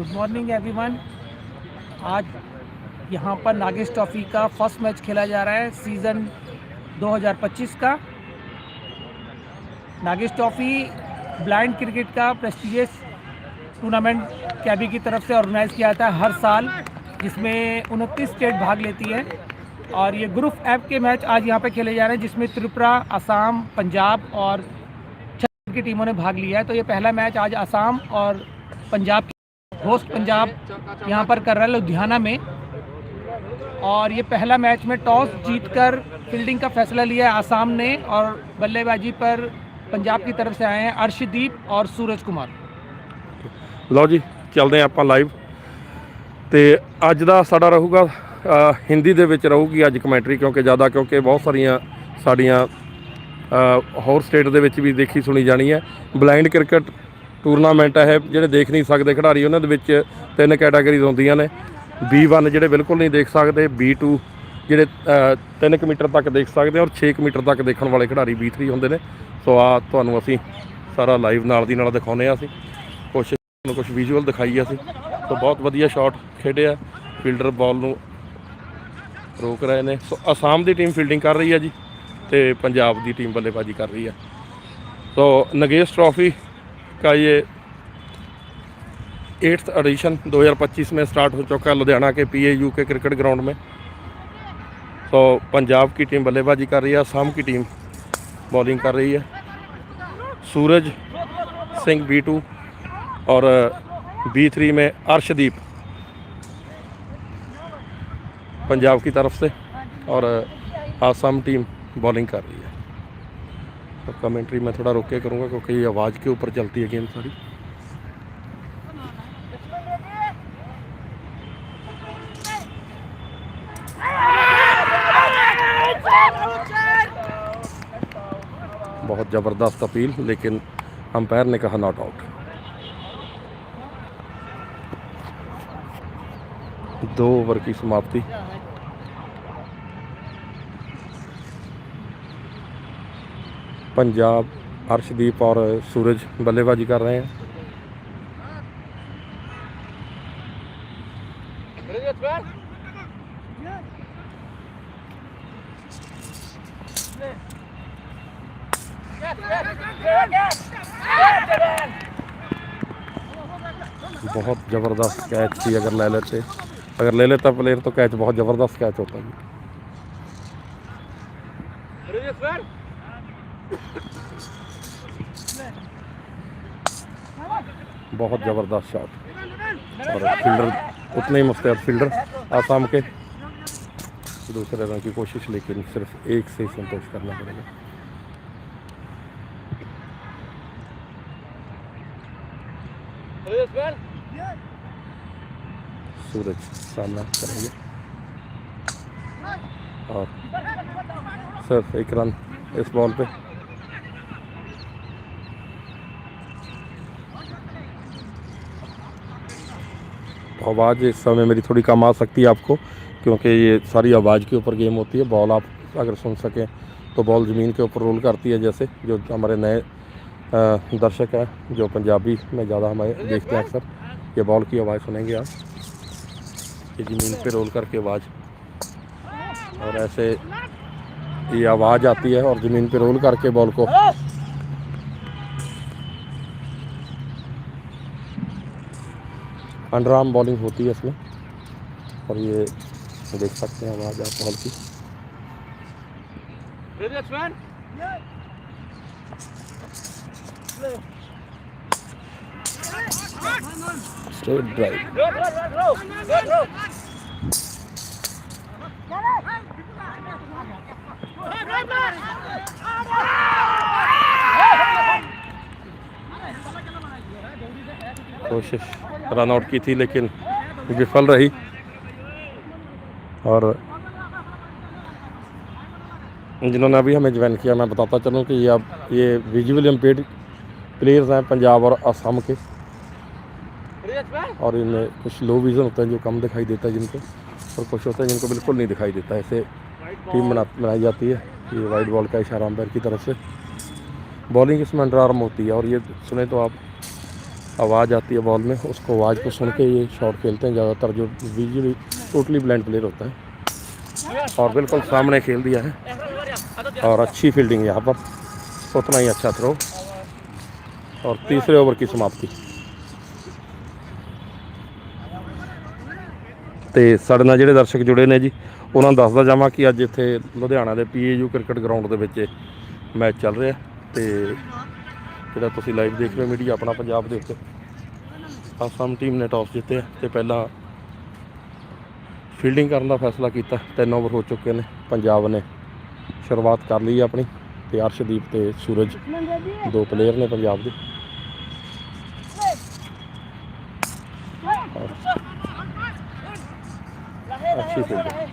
Good morning everyone आज यहाँ पर नागेश ट्रॉफी का फ़र्स्ट मैच खेला जा रहा है सीज़न 2025 का। नागेश ट्रॉफी ब्लाइंड क्रिकेट का प्रेस्टिजियस टूर्नामेंट कैबी की तरफ़ से ऑर्गेनाइज किया जाता है हर साल, जिसमें उनतीस स्टेट भाग लेती है। और ये ग्रुप ऐप के मैच आज यहाँ पे खेले जा रहे हैं, जिसमें त्रिपुरा, असम, पंजाब और छत्तीसगढ़ की टीमों ने भाग लिया है। तो ये पहला मैच आज असम और पंजाब होस्ट पंजाब यहाँ पर कर रहा है लुधियाना में और ये पहला मैच में टॉस जीतकर फील्डिंग का फैसला लिया है आसाम ने और बल्लेबाजी पर पंजाब की तरफ से आए हैं अर्शदीप और सूरज कुमार ਲਓ ਜੀ ਚੱਲਦੇ ਹਾਂ ਆਪਾਂ ਲਾਈਵ ਤੇ ਅੱਜ ਦਾ ਸਾਡਾ ਰਹੂਗਾ ਅ, ਹਿੰਦੀ ਦੇ ਵਿੱਚ ਰਹੂਗੀ ਅੱਜ ਕਮੈਂਟਰੀ ਕਿਉਂਕਿ ਜ਼ਿਆਦਾ ਕਿਉਂਕਿ ਬਹੁਤ ਸਾਰੀਆਂ ਸਾਡੀਆਂ ਅ, ਹੋਰ ਸਟੇਟ ਦੇ ਵਿੱਚ ਵੀ ਦੇਖੀ ਸੁਣੀ ਜਾਣੀ ਹੈ ਬਲਾਈਂਡ ਕ੍ਰਿਕਟ ਟੂਰਨਾਮੈਂਟ ਹੈ ਜਿਹੜੇ ਦੇਖ ਨਹੀਂ ਸਕਦੇ ਖਿਡਾਰੀ, ਉਹਨਾਂ ਦੇ ਵਿੱਚ ਤਿੰਨ ਕੈਟਾਗਰੀਜ਼ ਹੁੰਦੀਆਂ ਨੇ। B1 ਜਿਹੜੇ ਬਿਲਕੁਲ ਨਹੀਂ ਦੇਖ ਸਕਦੇ B2 ਜਿਹੜੇ 3 ਮੀਟਰ ਤੱਕ ਦੇਖ ਸਕਦੇ ਔਰ 6 ਮੀਟਰ ਤੱਕ ਦੇਖਣ ਵਾਲੇ ਖਿਡਾਰੀ B3 ਹੁੰਦੇ ਨੇ। ਸੋ ਆ ਤੁਹਾਨੂੰ ਅਸੀਂ ਸਾਰਾ ਲਾਈਵ ਨਾਲ ਦੀ ਨਾਲ ਦਿਖਾਉਨੇ ਆ ਅਸੀਂ। ਕੋਸ਼ਿਸ਼ ਨੂੰ ਕੁਝ ਵਿਜ਼ੂਅਲ ਦਿਖਾਈ ਅਸੀਂ। ਸੋ ਬਹੁਤ ਵਧੀਆ ਸ਼ਾਟ ਖੇਡਿਆ ਫੀਲਡਰ ਬਾਲ ਨੂੰ ਰੋਕ ਰਹੇ ਨੇ। ਸੋ ਅਸਾਮ ਦੀ ਟੀਮ ਫੀਲਡਿੰਗ ਕਰ ਰਹੀ ਹੈ ਜੀ ਤੇ ਪੰਜਾਬ ਦੀ ਟੀਮ ਬੱਲੇਬਾਜ਼ੀ ਕਰ ਰਹੀ ਹੈ ਸੋ ਨਗੇਸ਼ ਟਰੋਫੀ का ये एट्थ एडिशन 2025 में स्टार्ट हो चुका है लुधियाना के पीएयू के क्रिकेट ग्राउंड में। तो पंजाब की टीम बल्लेबाजी कर रही है, असम की टीम बॉलिंग कर रही है। सूरज सिंह बी टू और बी थ्री में अर्शदीप पंजाब की तरफ़ से और आसाम टीम बॉलिंग कर रही है। तो कमेंट्री मैं थोड़ा रोक करूँगा क्योंकि आवाज़ के ऊपर चलती है गेम सारी। बहुत ज़बरदस्त अपील, लेकिन अंपायर ने कहा नॉट आउट दो ओवर की समाप्ति। पंजाब अर्शदीप और सूरज बल्लेबाजी कर रहे हैं बहुत ज़बरदस्त कैच थी अगर ले लेते अगर ले लेता प्लेयर तो कैच बहुत ज़बरदस्त कैच होता जी बहुत ज़बरदस्त शॉट और फील्डर उतने ही मुस्तैद फील्डर आसाम के। दूसरे रन की कोशिश, लेकिन सिर्फ़ एक से ही संतोष करना पड़ेगा। सूरज सामना करेंगे। और सिर्फ़ एक रन इस बॉल पे। आवाज़ इस समय मेरी थोड़ी कम आ सकती है आपको, क्योंकि ये सारी आवाज़ के ऊपर गेम होती है। बॉल आप अगर सुन सकें तो बॉल ज़मीन के ऊपर रोल करती है, जैसे जो हमारे नए दर्शक हैं, जो पंजाबी में ज़्यादा हमें देखते हैं अक्सर। ये बॉल की आवाज़ सुनेंगे आप। ये ज़मीन पे रोल करके आवाज़। और ऐसे ये आवाज़ आती है और ज़मीन पे रोल करके बॉल को अंडर आर्म बॉलिंग होती है इसमें। और ये देख सकते हैं आवाज़ आप बॉल की स्ट्रेट ड्राइव कोशिश। रन आउट की थी, लेकिन विफल रही। और जिन्होंने अभी हमें ज्वाइन किया, मैं बताता चलूँ कि ये अब ये विजुअल इम्पेड प्लेयर्स हैं पंजाब और असम के। और इनमें कुछ लो विज़न होता है जो कम दिखाई देता है जिनको, और कुछ होता है जिनको बिल्कुल नहीं दिखाई देता। ऐसे टीम बना, बनाई जाती है ये वाइट बॉल का इशारा अंपायर की तरफ़ से। बॉलिंग इसमें अंडर आर्म होती है, और ये सुने तो आप आवाज़ आती है बॉल में उसको आवाज़ को सुन के ये शॉट खेलते हैं ज़्यादातर जो विजुअली टोटली ब्लाइंड प्लेयर होता है और बिल्कुल सामने खेल दिया है और अच्छी फील्डिंग यहाँ पर उतना ही अच्छा थ्रो और तीसरे ओवर की समाप्ति ਤੇ ਸਾਡੇ ਨਾਲ ਜਿਹੜੇ ਦਰਸ਼ਕ ਜੁੜੇ ਨੇ ਜੀ ਉਹਨਾਂ ਨੂੰ ਦੱਸਦਾ ਜਾਵਾਂ ਕਿ ਅੱਜ ਇੱਥੇ ਲੁਧਿਆਣਾ ਦੇ ਪੀਏਯੂ ਕ੍ਰਿਕਟ ਗਰਾਊਂਡ ਦੇ ਵਿੱਚ ਮੈਚ ਚੱਲ ਰਿਹਾ ਤੇ ਜਿਹੜਾ ਤੁਸੀਂ ਲਾਈਵ ਦੇਖ ਰਹੇ ਹੋ ਮੀਡੀਆ ਆਪਣਾ ਪੰਜਾਬ ਦੇ ਉੱਤੇ। ਆਸਾਮ ਟੀਮ ਨੇ ਟਾਸ ਜਿੱਤਿਆ ਤੇ ਪਹਿਲਾਂ ਫੀਲਡਿੰਗ ਕਰਨ ਦਾ ਫੈਸਲਾ ਕੀਤਾ। ਤਿੰਨ ਓਵਰ ਹੋ ਚੁੱਕੇ ਨੇ। ਪੰਜਾਬ ਨੇ ਸ਼ੁਰੂਆਤ ਕਰ ਲਈ ਹੈ ਆਪਣੀ ਤੇ ਅਰਸ਼ਦੀਪ ਤੇ ਸੂਰਜ ਦੋ ਪਲੇਅਰ ਨੇ ਪੰਜਾਬ ਦੇ। ਅੱਛੀ ਫੀਲਡਿੰਗ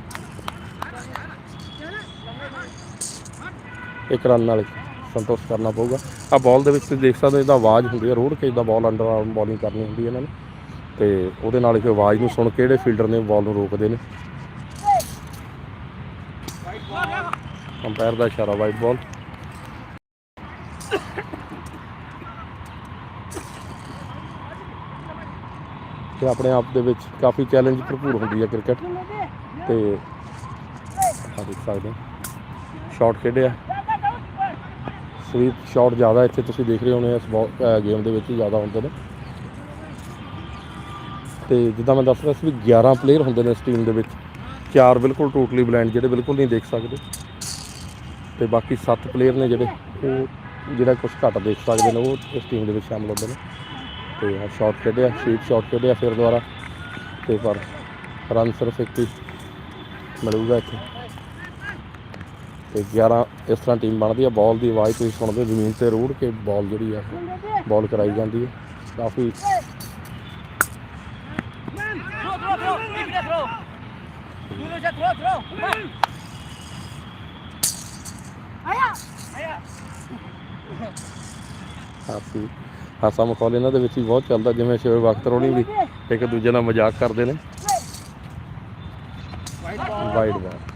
ਇੱਕ ਰਨ ਨਾਲ ਸੰਤੁਸ਼ਟ ਕਰਨਾ ਪਊਗਾ। ਆ ਬਾਲ ਦੇ ਵਿੱਚ ਤੁਸੀਂ ਦੇਖ ਸਕਦੇ ਹੋ, ਇਹਦਾ ਆਵਾਜ਼ ਹੁੰਦੀ ਹੈ, ਰੋੜ ਕੇ ਇਹਦਾ ਬਾਲ ਅੰਡਰ ਆਰਮ ਬੋਲਿੰਗ ਕਰਨੀ ਹੁੰਦੀ ਹੈ ਇਹਨਾਂ ਨੇ। ਤੇ ਉਹਦੇ ਨਾਲ ਫਿਰ ਆਵਾਜ਼ ਨੂੰ ਸੁਣ ਕੇ ਫੀਲਡਰ ਨੇ ਬਾਲ ਨੂੰ ਰੋਕਦੇ ਨੇ। ਅੰਪਾਇਰ ਦਾ ਇਸ਼ਾਰਾ ਵਾਈਟ ਬਾਲ ਤੇ ਆਪਣੇ ਆਪ ਦੇ ਵਿੱਚ ਕਾਫੀ ਚੈਲੰਜ ਭਰਪੂਰ ਹੁੰਦੀ ਹੈ ਕ੍ਰਿਕਟ ਤੇ ਆ ਦੇਖ ਸਕਦੇ ਸ਼ਾਟ ਖੇਡਿਆ। ਸਵੀਪ ਸ਼ਾਟ ਜ਼ਿਆਦਾ ਇੱਥੇ ਤੁਸੀਂ ਦੇਖ ਰਹੇ ਹੋਣੇ ਇਸ ਗੇਮ ਦੇ ਵਿੱਚ ਜ਼ਿਆਦਾ ਹੁੰਦੇ ਨੇ। ਤੇ ਜਿੱਦਾਂ ਮੈਂ ਦੱਸ ਰਿਹਾ ਸੀ ਵੀ 11 ਪਲੇਅਰ ਹੁੰਦੇ ਨੇ ਇਸ ਟੀਮ ਦੇ ਵਿੱਚ। ਚਾਰ ਬਿਲਕੁਲ ਟੋਟਲੀ ਬਲਾਈਂਡ ਜਿਹੜੇ ਬਿਲਕੁਲ ਨਹੀਂ ਦੇਖ ਸਕਦੇ। ਤੇ ਬਾਕੀ 7 ਪਲੇਅਰ ਨੇ ਜਿਹੜੇ, ਉਹ ਜਿਹੜਾ ਕੁਝ ਘੱਟ ਦੇਖ ਸਕਦੇ ਨੇ, ਉਹ ਇਸ ਟੀਮ ਦੇ ਵਿੱਚ ਸ਼ਾਮਲ ਹੁੰਦੇ ਨੇ। ਤੇ ਆ ਸ਼ਾਟ ਖੇਡਿਆ ਸ਼ੀਟ ਸ਼ਾਟ ਖੇਡਿਆ ਫਿਰ ਦੁਬਾਰਾ। ਤੇ ਪਰ ਰਨ ਸਿਰਫ ਇੱਕ ਹੀ ਮਿਲੂਗਾ ਇੱਥੇ। ਤੇ 11 ਇਸ ਤਰ੍ਹਾਂ ਟੀਮ ਬਣਦੀ ਆ। ਬਾਲ ਦੀ ਆਵਾਜ਼ ਤੁਸੀਂ ਸੁਣਦੇ ਹੋ, ਜ਼ਮੀਨ ਤੇ ਰੋੜ ਕੇ ਬਾਲ ਜਿਹੜੀ ਆ ਬਾਲ ਕਰਾਈ ਜਾਂਦੀ ਹੈ ਕਾਫੀ ਹਾਸੀ, ਹਾਸਾ ਮਖੌਲ ਇਹਨਾਂ ਦੇ ਵਿੱਚ ਵੀ ਬਹੁਤ ਚੱਲਦਾ, ਜਿਵੇਂ ਸ਼ੋਏ ਵਕਤ ਰੋਣੀ ਵੀ ਇੱਕ ਦੂਜੇ ਨਾਲ ਮਜ਼ਾਕ ਕਰਦੇ ਨੇ। ਵਾਈਡ ਬਾਲ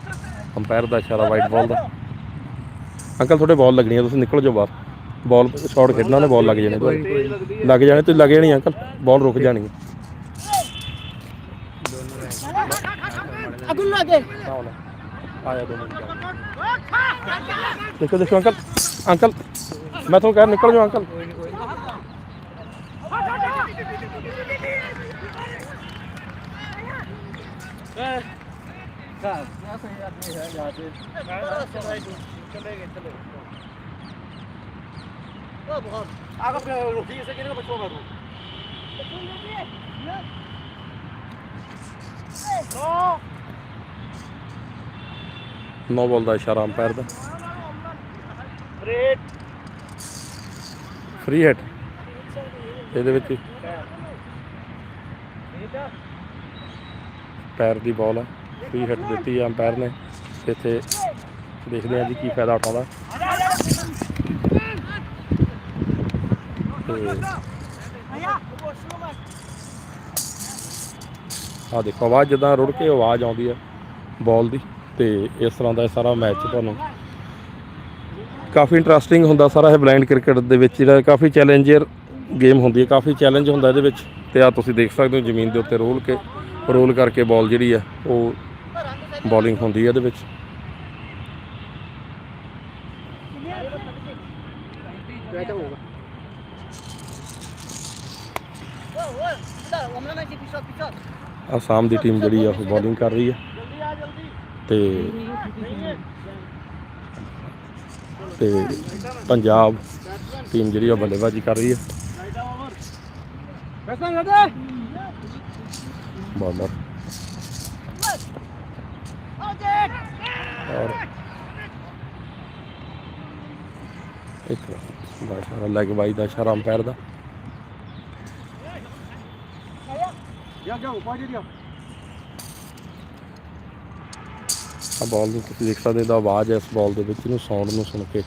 ਅੰਪਾਇਰ ਦਾ ਇਸ਼ਾਰਾ ਵਾਈਡ ਬਾਲ ਦਾ। ਅੰਕਲ ਤੁਹਾਡੇ ਬਾਲ ਲੱਗਣੀ ਆ ਤੁਸੀਂ ਨਿਕਲ ਜਾਓ ਬਾਹਰ। ਬਾਲ ਸ਼ਾਟ ਖੇਡਣਾ ਨੇ ਬਾਲ ਲੱਗ ਜਾਣੇ ਤੁਹਾਨੂੰ ਲੱਗ ਜਾਣੇ ਤੁਸੀਂ ਲੱਗ ਜਾਣੀ ਅੰਕਲ ਬਾਲ ਰੁਕ ਜਾਣੀ. ਆਇਆ ਮਿੰਟ। ਦੇਖੋ ਦੇਖੋ ਅੰਕਲ ਅੰਕਲ ਮੈਂ ਤੁਹਾਨੂੰ ਕਹਿ ਨਿਕਲ ਜਾਓ uncle. Agak rugi segini apa coba dulu. No. No ball ਦਾ ਇਸ਼ਾਰਾ ਅੰਪਾਇਰ ਦਾ Red. ਫ੍ਰੀ ਹਿੱਟ ਇਹਦੇ ਵਿੱਚ ਪੈਰ ਦੀ ਬਾਲ ਆ ਫ੍ਰੀ ਹਿੱਟ ਦਿੱਤੀ ਆ ਅੰਪਾਇਰ ਨੇ। ਇੱਥੇ ਦੇਖਦੇ ਆ ਜੀ ਕੀ ਫਾਇਦਾ ਉਠਾਉਂਦਾ ਤੇ ਆ ਦੇਖੋ, ਆਵਾਜ਼ ਜਦੋਂ ਰੁੜ ਕੇ ਆਵਾਜ਼ ਆਉਂਦੀ ਹੈ ਬਾਲ ਦੀ। ਤੇ ਇਸ ਤਰ੍ਹਾਂ ਦਾ ਇਹ ਸਾਰਾ ਮੈਚ ਤੁਹਾਨੂੰ ਕਾਫੀ ਇੰਟਰਸਟਿੰਗ ਹੁੰਦਾ ਸਾਰਾ ਇਹ ਬਲਾਈਂਡ ਕ੍ਰਿਕਟ ਦੇ ਵਿੱਚ, ਜਿਹੜਾ ਕਾਫੀ ਚੈਲੰਜਰ ਗੇਮ ਹੁੰਦੀ ਹੈ ਕਾਫੀ ਚੈਲੰਜ ਹੁੰਦਾ ਇਹਦੇ ਵਿੱਚ। ਤੇ ਆ ਤੁਸੀਂ ਦੇਖ ਸਕਦੇ ਹੋ ਜ਼ਮੀਨ ਦੇ ਉੱਤੇ ਰੋਲ ਕੇ, ਰੋਲ ਕਰਕੇ ਬਾਲ ਜਿਹੜੀ ਆ, ਉਹ ਬੋਲਿੰਗ ਹੁੰਦੀ ਹੈ ਇਹਦੇ ਵਿੱਚ। ਆਸਾਮ ਦੀ ਟੀਮ ਜਿਹੜੀ ਆ ਉਹ ਬੋਲਿੰਗ ਕਰ ਰਹੀ ਹੈ ਤੇ ਤੇ ਪੰਜਾਬ ਟੀਮ ਜਿਹੜੀ ਆ ਬੱਲੇਬਾਜ਼ੀ ਕਰ ਰਹੀ ਹੈ. ਬੋਲਰ ਔਰ ਇੱਕ ਦਾ ਇਸ਼ਾਰਾ ਲੈਗ ਬਾਈ ਦਾ ਇਸ਼ਾਰਾ ਅੰਪਾਇਰ ਦਾ. ਆ ਬਾਲ ਨੂੰ ਤੁਸੀਂ ਦੇਖ ਸਕਦੇ ਹੋ ਇਹਦਾ ਆਵਾਜ਼ ਹੈ ਇਸ ਬਾਲ ਦੇ ਵਿੱਚ ਇਹਨੂੰ ਸਾਊਂਡ ਨੂੰ ਸੁਣ ਕੇ।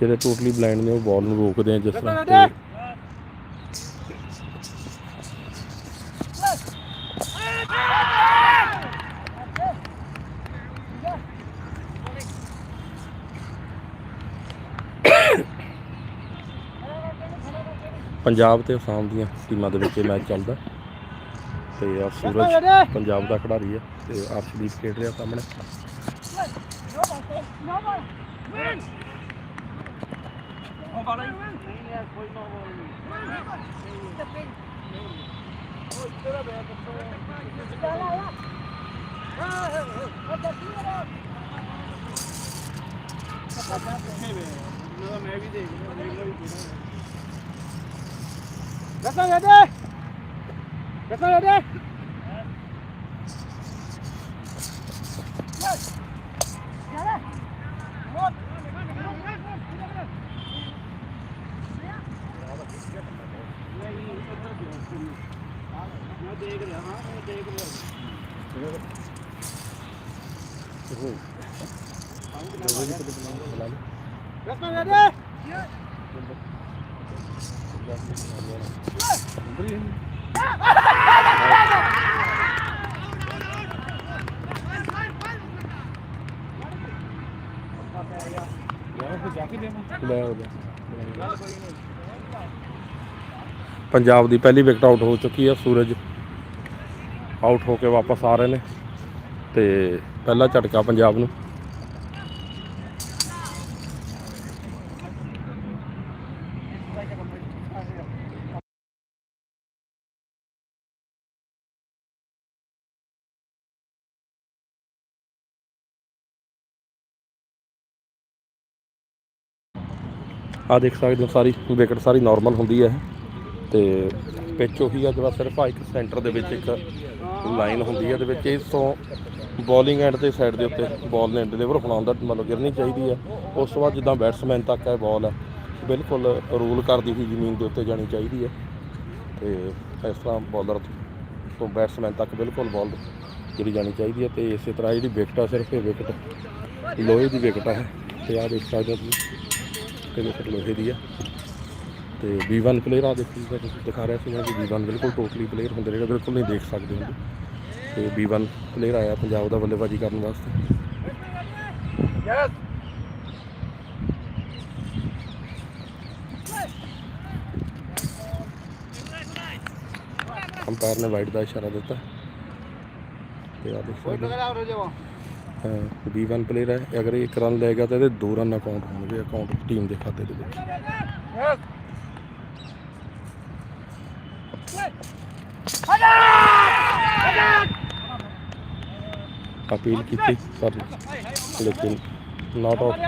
ਜਿਹੜੇ ਟੋਟਲੀ ਬਲਾਈਂਡ ਨੇ ਉਹ ਬਾਲ ਨੂੰ ਰੋਕਦੇ ਆ ਜਿਸ ਤਰ੍ਹਾਂ ਤੇ ਪੰਜਾਬ ਤੇ ਅਸਾਮ ਦੀਆਂ ਟੀਮਾਂ ਦੇ ਵਿੱਚ ਇਹ ਮੈਚ ਚੱਲਦਾ। ਤੇ ਆ ਸੂਰਜ ਪੰਜਾਬ ਦਾ ਖਿਡਾਰੀ ਹੈ ਤੇ ਅਰਸ਼ਦੀਪ ਖੇਡ ਰਿਹਾ ਸਾਹਮਣੇ। ਰਸਾ ਦੇ ਦੇ ਰਸਾ ਦੇ ਦੇ ਰਸਾ ਦੇ ਦੇ ਲੈ ਆਓ ਪੰਜਾਬ ਦੀ ਪਹਿਲੀ ਵਿਕਟ ਆਊਟ ਹੋ ਚੁੱਕੀ ਹੈ, ਸੂਰਜ ਆਊਟ ਹੋ ਕੇ ਵਾਪਸ ਆ ਰਹੇ ਨੇ ਤੇ ਪਹਿਲਾ ਝਟਕਾ ਪੰਜਾਬ ਨੂੰ। ਆ ਦੇਖ ਸਕਦੇ ਹੋ ਸਾਰੀ, ਵਿਕਟ ਸਾਰੀ ਨਾਰਮਲ ਹੁੰਦੀ ਹੈ ਇਹ। ਤੇ ਪਿੱਚ ਉਹੀ ਆ, ਜਿਹੜਾ ਸਿਰਫ ਆ ਇੱਕ ਸੈਂਟਰ ਦੇ ਵਿੱਚ ਇੱਕ ਲਾਈਨ ਹੁੰਦੀ ਹੈ, ਇਹਦੇ ਵਿੱਚ ਇਸ ਤੋਂ ਬੋਲਿੰਗ ਐਂਡ ਦੇ ਸਾਈਡ ਦੇ ਉੱਤੇ ਬਾਲ ਨੇ ਡਿਲੀਵਰ ਹੋਣਾ ਹੁੰਦਾ, ਮਤਲਬ ਗਿਰਨੀ ਚਾਹੀਦੀ ਹੈ। ਉਸ ਤੋਂ ਬਾਅਦ ਜਿੱਦਾਂ ਬੈਟਸਮੈਨ ਤੱਕ ਹੈ ਬਾਲ ਹੈ ਬਿਲਕੁਲ ਰੂਲ ਕਰਦੀ ਹੋਈ ਜ਼ਮੀਨ ਦੇ ਉੱਤੇ ਜਾਣੀ ਚਾਹੀਦੀ ਹੈ। ਤੇ ਇਸ ਤਰ੍ਹਾਂ ਬੋਲਰ ਤੋਂ ਬੈਟਸਮੈਨ ਤੱਕ ਬਿਲਕੁਲ ਬਾਲ ਜਿਹੜੀ ਜਾਣੀ ਚਾਹੀਦੀ ਹੈ, ਤੇ ਇਸੇ ਤਰ੍ਹਾਂ ਜਿਹੜੀ ਵਿਕਟ ਆ, ਸਿਰਫ ਇਹ ਵਿਕਟ, ਲੋਹੇ ਦੀ ਵਿਕਟ ਹੈ ਤੇ ਆ ਦੇਖ ਸਕਦੇ ਹੋ ਤੁਸੀਂ। ਤੇ ਵਿਕਟ ਲੋਹੇ ਦੀ ਆ। ਤੇ V1 ਪਲੇਅਰ ਆ ਦੇਖੋ ਜਿੱਦਾਂ ਤੁਸੀਂ ਦਿਖਾ ਰਿਹਾ ਸੀ ਮੈਂ ਕਿ V1 ਬਿਲਕੁਲ ਟੋਟਲੀ ਪਲੇਅਰ ਹੁੰਦੇ ਨੇ ਬਿਲਕੁਲ ਨਹੀਂ ਦੇਖ ਸਕਦੇ ਹੁੰਦੇ। ਤੇ V1 ਪਲੇਅਰ ਆਇਆ ਪੰਜਾਬ ਦਾ ਬੱਲੇਬਾਜ਼ੀ ਕਰਨ ਵਾਸਤੇ। ਯੈਸ ਅੰਪਾਇਰ ਨੇ ਵਾਈਡ ਦਾ ਇਸ਼ਾਰਾ ਦਿੱਤਾ। ਤੇ ਆ ਦੇਖ ਸਕਦੇ ਹੋ ਹੋ ਜਾਵਾ ਹਾਂ, V1 ਪਲੇਅਰ ਹੈ ਅਗਰ ਇਹ ਇੱਕ ਰਨ ਲਏਗਾ ਤਾਂ ਇਹਦੇ ਦੋ ਰਨ ਅਕਾਊਂਟ ਹੋਣਗੇ ਅਕਾਊਂਟ ਟੀਮ ਦੇ ਖਾਤੇ ਦੇ ਵਿੱਚ। ਅਪੀਲ ਕੀਤੀ ਪਰ ਲੇਕਿਨ ਨਾਟ ਆਊਟ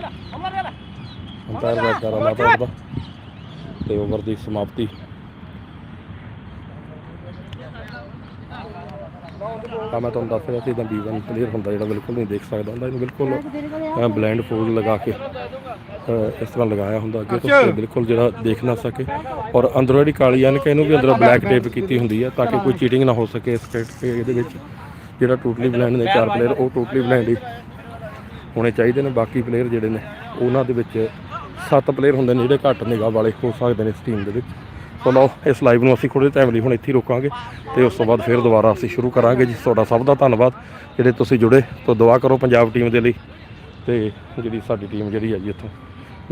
ਅੰਪਾਇਰ ਦਾ ਇਸ਼ਾਰਾ ਨਾਟ ਆਊਟ ਤੇ ਓਵਰ ਦੀ ਸਮਾਪਤੀ। ਤਾਂ ਮੈਂ ਤੁਹਾਨੂੰ ਦੱਸ ਰਿਹਾ ਸੀ, ਇਹਦਾ B1 ਪਲੇਅਰ ਹੁੰਦਾ ਜਿਹੜਾ ਬਿਲਕੁਲ ਨਹੀਂ ਦੇਖ ਸਕਦਾ ਹੁੰਦਾ, ਇਹਨੂੰ ਬਿਲਕੁਲ ਬਲੈਂਡ ਫੋਲਡ ਲਗਾ ਕੇ ਇਸ ਤਰ੍ਹਾਂ ਲਗਾਇਆ ਹੁੰਦਾ ਅੱਗੇ ਤੋਂ ਬਿਲਕੁਲ ਜਿਹੜਾ ਦੇਖ ਨਾ ਸਕੇ। ਔਰ ਅੰਦਰੋਂ ਜਿਹੜੀ ਕਾਲੀ ਐਨਕ ਇਹਨੂੰ ਵੀ ਅੰਦਰੋਂ ਬਲੈਕ ਟੇਪ ਕੀਤੀ ਹੁੰਦੀ ਹੈ ਤਾਂ ਕਿ ਕੋਈ ਚੀਟਿੰਗ ਨਾ ਹੋ ਸਕੇ ਇਸ ਕਰਕੇ ਇਹਦੇ ਵਿੱਚ। ਜਿਹੜਾ ਟੋਟਲੀ ਬਲੈਂਡ ਨੇ ਚਾਰ ਪਲੇਅਰ ਉਹ ਟੋਟਲੀ ਬਲੈਂਡ ਹੀ ਹੋਣੇ ਚਾਹੀਦੇ ਨੇ, ਬਾਕੀ ਪਲੇਅਰ ਜਿਹੜੇ ਨੇ, ਉਹਨਾਂ ਦੇ ਵਿੱਚ ਸੱਤ ਪਲੇਅਰ ਹੁੰਦੇ ਨੇ, ਜਿਹੜੇ ਘੱਟ ਨਿਗਾਹ ਵਾਲੇ ਹੋ ਸਕਦੇ ਨੇ ਇਸ ਟੀਮ ਦੇ ਵਿੱਚ। ਸੋ ਲਓ ਇਸ ਲਾਈਵ ਨੂੰ ਅਸੀਂ ਥੋੜੇ ਟਾਈਮ ਲਈ ਹੁਣ ਇੱਥੇ ਰੋਕਾਂਗੇ ਤੇ ਉਸ ਤੋਂ ਬਾਅਦ ਫਿਰ ਦੁਬਾਰਾ ਅਸੀਂ ਸ਼ੁਰੂ ਕਰਾਂਗੇ ਜੀ। ਤੁਹਾਡਾ ਸਭ ਦਾ ਧੰਨਵਾਦ। ਜਿਹੜੇ ਤੁਸੀਂ ਜੁੜੇ, ਤੋਂ ਦੁਆ ਕਰੋ ਪੰਜਾਬ ਟੀਮ ਦੇ ਲਈ ਤੇ ਜਿਹੜੀ ਸਾਡੀ ਟੀਮ ਜਿਹੜੀ ਹੈ ਜੀ ਇੱਥੋਂ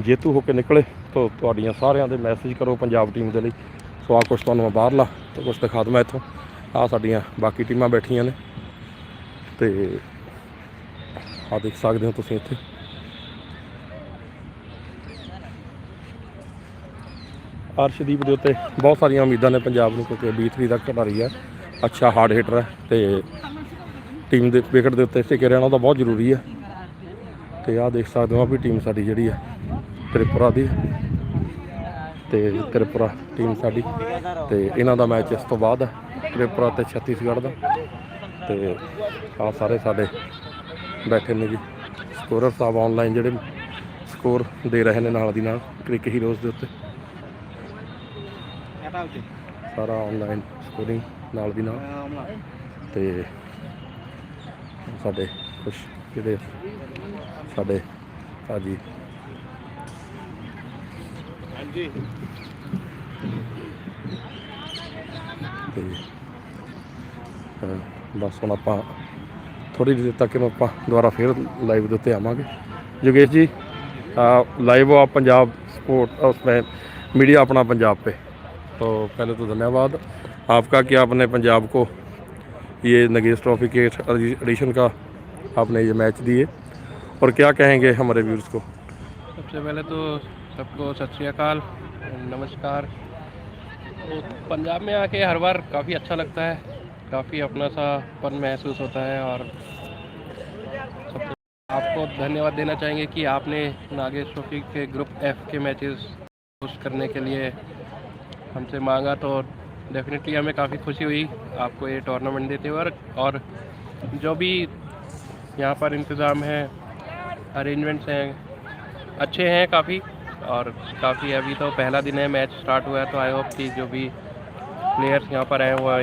ਜੇਤੂ ਹੋ ਕੇ ਨਿਕਲੇ, ਤਾਂ ਤੁਹਾਡੀਆਂ ਸਾਰਿਆਂ ਦੇ ਮੈਸੇਜ ਕਰੋ ਪੰਜਾਬ ਟੀਮ ਦੇ ਲਈ। ਸੋ ਆ ਕੁਛ ਤੁਹਾਨੂੰ ਮੈਂ ਬਾਹਰਲਾ ਤੇ ਕੁਛ ਦਿਖਾ ਦਵਾਂ ਇੱਥੋਂ। ਆ ਸਾਡੀਆਂ ਬਾਕੀ ਟੀਮਾਂ ਬੈਠੀਆਂ ਨੇ ਤੇ ਆ ਦੇਖ ਸਕਦੇ ਹੋ ਤੁਸੀਂ ਇੱਥੇ। ਅਰਸ਼ਦੀਪ ਦੇ ਉੱਤੇ ਬਹੁਤ ਸਾਰੀਆਂ ਉਮੀਦਾਂ ਨੇ ਪੰਜਾਬ ਨੂੰ, ਕਿਉਂਕਿ B3 ਦਾ ਖਿਡਾਰੀ ਹੈ। ਅੱਛਾ ਹਾਰਡ ਹਿੱਟਰ ਹੈ ਤੇ ਟੀਮ ਦੇ ਵਿਕਟ ਦੇ ਉੱਤੇ ਟਿਕੇ ਰਹਿਣਾ ਤਾਂ ਬਹੁਤ ਜ਼ਰੂਰੀ ਹੈ। ਤੇ ਆਹ ਦੇਖ ਸਕਦੇ ਹੋ ਆ ਵੀ ਟੀਮ ਸਾਡੀ ਜਿਹੜੀ ਹੈ, ਤ੍ਰਿਪੁਰਾ ਦੀ ਤੇ ਤ੍ਰਿਪੁਰਾ ਟੀਮ ਸਾਡੀ ਤੇ ਇਹਨਾਂ ਦਾ ਮੈਚ ਇਸ ਤੋਂ ਬਾਅਦ ਹੈ, ਤ੍ਰਿਪੁਰਾ ਤੇ ਛੱਤੀਸਗੜ੍ਹ ਦਾ। ਤੇ ਆ ਸਾਰੇ ਸਾਡੇ ਬੈਠੇ ਨੇ ਜੀ। ਸਕੋਰਰ ਸਾਹਿਬ ਆਨਲਾਈਨ ਜਿਹੜੇ ਸਕੋਰ ਦੇ ਰਹੇ ਨੇ ਨਾਲ ਦੀ ਨਾਲ ਕ੍ਰਿਕ ਹੀਰੋਜ਼ ਦੇ ਉੱਤੇ। ਸਾਰਾ ਆਨਲਾਈਨ ਸਕੂਲਿੰਗ ਨਾਲ ਦੀ ਨਾਲ। ਤੇ ਸਾਡੇ ਕੁਛ ਜਿਹੜੇ ਸਾਡੇ ਭਾਜੀ। ਹਾਂਜੀ। ਬਸ ਹੁਣ ਆਪਾਂ ਥੋੜੀ ਦੇਰ ਤੱਕ ਨੂੰ ਆਪਾਂ ਦੁਬਾਰਾ ਫੇਰ ਲਾਈਵ ਦੇ ਉੱਤੇ ਆਵਾਂਗੇ। ਜੋਗੇਸ਼ ਜੀ ਲਾਈਵ ਆ ਪੰਜਾਬ ਸਪੋਰਟ ਉਸ ਮੀਡੀਆ ਆਪਣਾ ਪੰਜਾਬ ਤੇ। तो पहले तो धन्यवाद आपका कि आपने पंजाब को ये नगेश ट्रॉफी के एडिशन का आपने ये मैच दिए। और क्या कहेंगे हमारे व्यूर्स को? सबसे पहले तो सबको सत श्री अकाल, नमस्कार। तो पंजाब में आके हर बार काफ़ी अच्छा लगता है, काफ़ी अपना सा पन महसूस होता है और आपको धन्यवाद देना चाहेंगे कि आपने नागेश ट्रॉफी के ग्रुप एफ़ के मैचेस होस्ट करने के लिए हमसे मांगा तो डेफिनेटली हमें काफ़ी खुशी हुई आपको ये टूर्नामेंट देते हुए और- और जो भी यहाँ पर इंतज़ाम है अरेंजमेंट्स हैं अच्छे हैं काफ़ी और काफ़ी अभी तो पहला दिन है मैच स्टार्ट हुआ है तो आई होप कि जो भी प्लेयर्स यहाँ पर आए वो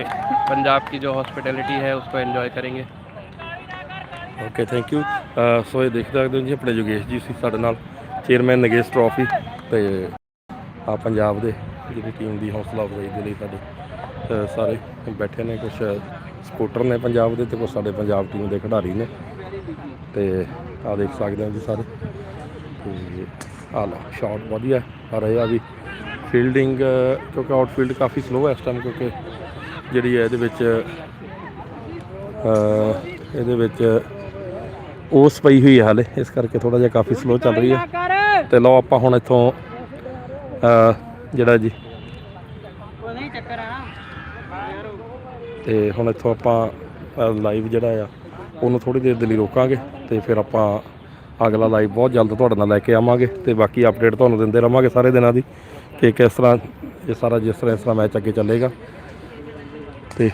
पंजाब की जो हॉस्पिटैलिटी है उसको एंजॉय करेंगे ਓਕੇ ਥੈਂਕ ਯੂ ਸੋ ਇਹ ਦੇਖ ਸਕਦੇ ਹੋ ਜੀ ਆਪਣੇ ਯੋਗੇਸ਼ ਜੀ ਸੀ ਸਾਡੇ ਨਾਲ ਚੇਅਰਮੈਨ ਨਗੇਸ਼ ਟਰੋਫੀ ਤੇ ਆ ਪੰਜਾਬ ਦੇ ਜਿਹੜੀ ਟੀਮ ਦੀ ਹੌਸਲਾ ਅਫਜ਼ਾਈ ਦੇ ਲਈ ਸਾਡੇ ਸਾਰੇ ਬੈਠੇ ਨੇ ਕੁਝ ਸਪੋਰਟਰ ਨੇ ਪੰਜਾਬ ਦੇ ਤੇ ਕੁਝ ਸਾਡੇ ਪੰਜਾਬ ਟੀਮ ਦੇ ਖਿਡਾਰੀ ਨੇ। ਤੇ ਆ ਦੇਖ ਸਕਦੇ ਹੋ ਜੀ ਸਾਰੇ। ਤੇ ਆ ਲਓ ਸ਼ਾਟ ਵਧੀਆ ਆ ਰਿਹਾ ਵੀ ਫੀਲਡਿੰਗ ਕਿਉਂਕਿ ਆਊਟਫੀਲਡ ਕਾਫੀ ਸਲੋ ਹੈ ਇਸ ਟਾਈਮ ਕਿਉਂਕਿ ਜਿਹੜੀ ਹੈ ਇਹਦੇ ਵਿੱਚ ਇਹਦੇ ਵਿੱਚ ਉਸ ਪਈ ਹੋਈ ਹੈ ਹਾਲੇ ਇਸ ਕਰਕੇ ਥੋੜਾ ਜਿਹਾ ਕਾਫੀ ਸਲੋ ਚੱਲ ਰਹੀ ਹੈ। ਤੇ ਲਓ ਆਪਾਂ ਹੁਣ ਇੱਥੋਂ ਜਿਹੜਾ ਜੀ। ਤੇ ਹੁਣ ਇੱਥੋਂ ਆਪਾਂ ਲਾਈਵ ਜਿਹੜਾ ਆ ਉਹਨੂੰ ਥੋੜੀ ਦੇਰ ਦੇ ਲਈ ਰੋਕਾਂਗੇ ਤੇ ਫਿਰ ਆਪਾਂ ਅਗਲਾ ਲਾਈਵ ਬਹੁਤ ਜਲਦ ਤੁਹਾਡੇ ਨਾਲ ਲੈ ਕੇ ਆਵਾਂਗੇ ਤੇ ਬਾਕੀ ਅਪਡੇਟ ਤੁਹਾਨੂੰ ਦਿੰਦੇ ਰਵਾਂਗੇ ਸਾਰੇ ਦਿਨਾਂ ਦੀ ਕਿ ਕਿਸ ਤਰ੍ਹਾਂ ਇਹ ਸਾਰਾ ਜਿਸ ਤਰ੍ਹਾਂ ਇਸ ਤਰ੍ਹਾਂ ਮੈਚ ਅੱਗੇ ਚੱਲੇਗਾ। ਤੇ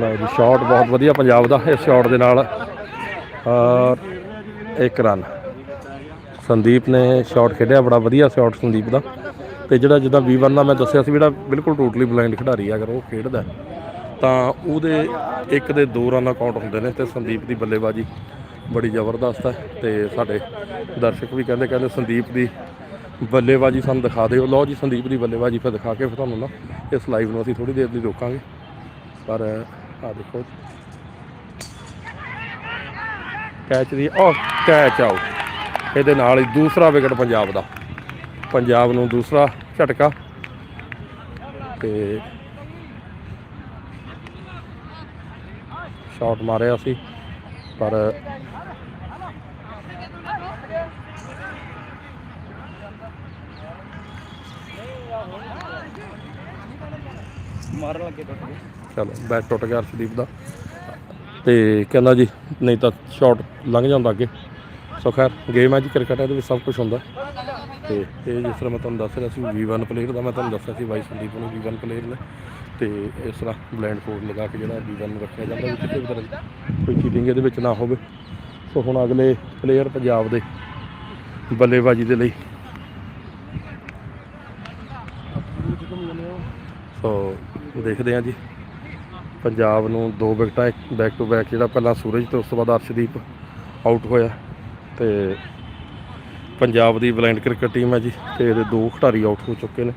ਲਓ ਜੀ ਸ਼ਾਟ ਬਹੁਤ ਵਧੀਆ ਪੰਜਾਬ ਦਾ ਇਸ ਸ਼ਾਟ ਦੇ ਨਾਲ ਇੱਕ ਰਨ ਸੰਦੀਪ ਨੇ ਸ਼ਾਟ ਖੇਡਿਆ ਬੜਾ ਵਧੀਆ ਸ਼ਾਟ ਸੰਦੀਪ ਦਾ। ਤੇ ਜਿਹੜਾ ਜਿੱਦਾਂ V1 ਦਾ ਮੈਂ ਦੱਸਿਆ ਸੀ ਜਿਹੜਾ ਬਿਲਕੁਲ ਟੋਟਲੀ ਬਲਾਈਂਡ ਖਿਡਾਰੀ ਆ, ਅਗਰ ਉਹ ਖੇਡਦਾ ਤਾਂ ਉਹਦੇ ਇੱਕ ਦੇ ਦੋ ਰਨ ਕਾਊਂਟ ਹੁੰਦੇ ਨੇ ਤੇ ਸੰਦੀਪ ਦੀ ਬੱਲੇਬਾਜ਼ੀ ਬੜੀ ਜ਼ਬਰਦਸਤ ਹੈ ਤੇ ਸਾਡੇ ਦਰਸ਼ਕ ਵੀ ਕਹਿੰਦੇ ਕਹਿੰਦੇ ਸੰਦੀਪ ਦੀ ਬੱਲੇਬਾਜ਼ੀ ਸਾਨੂੰ ਦਿਖਾ ਦਿਓ। ਲਓ ਜੀ ਸੰਦੀਪ ਦੀ ਬੱਲੇਬਾਜ਼ੀ ਫਿਰ ਦਿਖਾ ਕੇ ਫਿਰ ਤੁਹਾਨੂੰ ਨਾ ਇਸ ਲਾਈਵ ਨੂੰ ਅਸੀਂ ਥੋੜੀ ਦੇਰ ਲਈ ਰੋਕਾਂਗੇ। ਪਰ ਆ ਦੇਖੋ ਕੈਚ ਦੀ ਉਹ ਕੈਚ ਆਊਟ ਇਹਦੇ ਨਾਲ ਹੀ ਦੂਸਰਾ ਵਿਕਟ ਪੰਜਾਬ ਦਾ। ਪੰਜਾਬ ਨੂੰ ਦੂਸਰਾ ਝਟਕਾ। ਤੇ ਸ਼ਾਟ ਮਾਰਿਆ ਸੀ ਪਰ ਮਾਰਨ ਲੱਗੇ ਚਲੋ ਬੈਟ ਟੁੱਟ ਗਿਆ ਅਰਸ਼ਦੀਪ ਦਾ। ਤੇ ਕਹਿੰਦਾ ਜੀ ਨਹੀਂ ਤਾਂ ਸ਼ਾਟ ਲੰਘ ਜਾਂਦਾ ਅੱਗੇ। ਸੋ ਖੈਰ ਗੇਮ ਹੈ ਜੀ ਕ੍ਰਿਕਟ ਹੈ ਇਹਦੇ ਵਿੱਚ ਸਭ ਕੁਝ ਹੁੰਦਾ। ਤੇ ਇਹ ਜਿਸ ਤਰ੍ਹਾਂ ਮੈਂ ਤੁਹਾਨੂੰ ਦੱਸ ਰਿਹਾ ਸੀ V1 ਪਲੇਅਰ ਦਾ, ਮੈਂ ਤੁਹਾਨੂੰ ਦੱਸਿਆ ਸੀ ਬਾਈ ਸੰਦੀਪ ਨੂੰ V1 ਪਲੇਅਰ ਨੇ। ਤੇ ਇਸ ਤਰ੍ਹਾਂ ਬਲੈਂਡ ਕੋਡ ਲਗਾ ਕੇ ਜਿਹੜਾ V1 ਨੂੰ ਰੱਖਿਆ ਜਾਂਦਾ ਵੀ ਕਿਸੇ ਵੀ ਤਰ੍ਹਾਂ ਦੀ ਕੋਈ ਚੀਟਿੰਗ ਇਹਦੇ ਵਿੱਚ ਨਾ ਹੋਵੇ। ਸੋ ਹੁਣ ਅਗਲੇ ਪਲੇਅਰ ਪੰਜਾਬ ਦੇ ਬੱਲੇਬਾਜ਼ੀ ਦੇ ਲਈ। ਸੋ ਦੇਖਦੇ ਹਾਂ ਜੀ। ਪੰਜਾਬ ਨੂੰ ਦੋ ਵਿਕਟਾਂ ਬੈਕ ਟੂ ਬੈਕ ਜਿਹੜਾ ਪਹਿਲਾਂ ਸੂਰਜ ਤੇ ਉਸ ਤੋਂ ਬਾਅਦ ਅਰਸ਼ਦੀਪ ਆਊਟ ਹੋਇਆ। ਤੇ ਪੰਜਾਬ ਦੀ ਬਲਾਈਂਡ ਕ੍ਰਿਕਟ ਟੀਮ ਹੈ ਜੀ ਤੇ ਇਹਦੇ ਦੋ ਖਿਡਾਰੀ ਆਊਟ ਹੋ ਚੁੱਕੇ ਨੇ।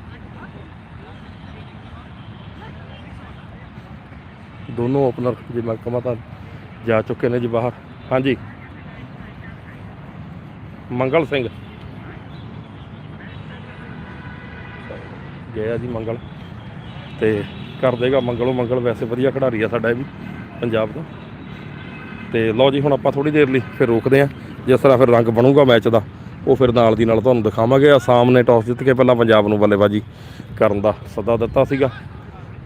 ਦੋਨੋਂ ਓਪਨਰ ਜੇ ਮੈਂ ਕਹਾਂ ਤਾਂ ਜਾ ਚੁੱਕੇ ਨੇ ਜੀ ਬਾਹਰ। ਹਾਂਜੀ। ਮੰਗਲ ਸਿੰਘ। ਗਿਆ ਜੀ ਮੰਗਲ। ਤੇ ਕਰ ਦੇਗਾ ਮੰਗਲੋਂ ਮੰਗਲ। ਵੈਸੇ ਵਧੀਆ ਖਿਡਾਰੀ ਆ ਸਾਡਾ ਇਹ ਵੀ ਪੰਜਾਬ ਦਾ ਤੇ ਲਓ ਜੀ ਹੁਣ ਆਪਾਂ ਥੋੜੀ ਦੇਰ ਲਈ ਫਿਰ ਰੋਕਦੇ ਆ ਜਿਸ ਤਰ੍ਹਾਂ ਫਿਰ ਰੰਗ ਬਣੂਗਾ ਮੈਚ ਦਾ। ਉਹ ਫਿਰ ਨਾਲ ਦੀ ਨਾਲ ਤੁਹਾਨੂੰ ਦਿਖਾਵਾਂਗੇ। ਆਸਾਮ ਨੇ ਟਾਸ ਜਿੱਤ ਕੇ ਪਹਿਲਾਂ ਪੰਜਾਬ ਨੂੰ ਬੱਲੇਬਾਜ਼ੀ ਕਰਨ ਦਾ ਸੱਦਾ ਦਿੱਤਾ ਸੀਗਾ।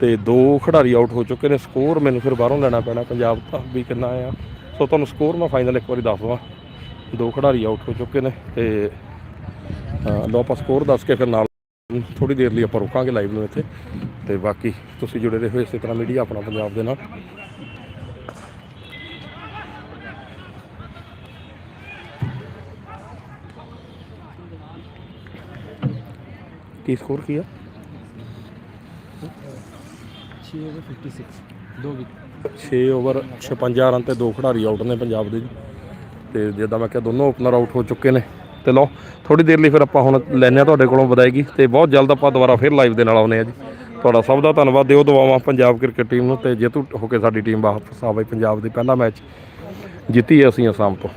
ਤੇ ਦੋ ਖਿਡਾਰੀ ਆਊਟ ਹੋ ਚੁੱਕੇ ਨੇ। ਸਕੋਰ ਮੈਨੂੰ ਫਿਰ ਬਾਹਰੋਂ ਲੈਣਾ ਪੈਣਾ। ਪੰਜਾਬ ਦਾ ਵੀ ਕਿੰਨਾ ਆ। ਸੋ ਤੁਹਾਨੂੰ ਸਕੋਰ ਮੈਂ ਫਾਈਨਲ ਇੱਕ ਵਾਰੀ ਦੱਸ ਦਵਾਂ। ਦੋ ਖਿਡਾਰੀ ਆਊਟ ਹੋ ਚੁੱਕੇ ਨੇ ਤੇ ਅ, ਆਪਾਂ ਸਕੋਰ ਦੱਸ ਕੇ ਫਿਰ ਨਾਲ ਥੋੜੀ ਦੇਰ ਲਈ ਆਪਾਂ ਰੁਕਾਂਗੇ ਲਾਈਵ ਨੂੰ ਇੱਥੇ। ਤੇ ਬਾਕੀ ਤੁਸੀਂ ਜੁੜੇ ਰਹੋ ਇਸੇ ਤਰ੍ਹਾਂ ਮੀਡੀਆ ਆਪਣਾ ਪੰਜਾਬ ਦੇ ਨਾਲ। ਕੀ ਸਕੋਰ ਕੀ ਆ? 6 ਓਵਰ 56 ਰਨ ਤੇ ਦੋ ਖਿਡਾਰੀ ਆਊਟ ਨੇ ਪੰਜਾਬ ਦੇ ਤੇ ਜਿੱਦਾਂ ਮੈਂ ਕਿਹਾ ਦੋਨੋਂ ਓਪਨਰ ਆਊਟ ਹੋ ਚੁੱਕੇ ਨੇ। ਤੇ ਲਓ ਥੋੜੀ ਦੇਰ ਲਈ ਫਿਰ ਆਪਾਂ ਹੁਣ ਲੈਨੇ ਆ ਤੁਹਾਡੇ ਕੋਲੋਂ ਵਿਦਾਇਗੀ ਤੇ ਬਹੁਤ ਜਲਦ ਆਪਾਂ ਦੁਬਾਰਾ ਫਿਰ ਲਾਈਵ ਦੇ ਨਾਲ ਆਉਨੇ ਆ ਜੀ। ਤੁਹਾਡਾ ਸਭ ਦਾ ਧੰਨਵਾਦ ਦਿਓ ਦਵਾਵਾਂ ਪੰਜਾਬ ਕ੍ਰਿਕਟ ਟੀਮ ਨੂੰ ਤੇ ਜੇਤੂ ਹੋ ਕੇ ਸਾਡੀ ਟੀਮ ਵਾਪਸ ਆਵੇ ਪੰਜਾਬ ਦੇ ਪਹਿਲਾ ਮੈਚ ਜਿੱਤੀ ਹੈ ਅਸੀਂ ਅਸਾਮ ਤੋਂ।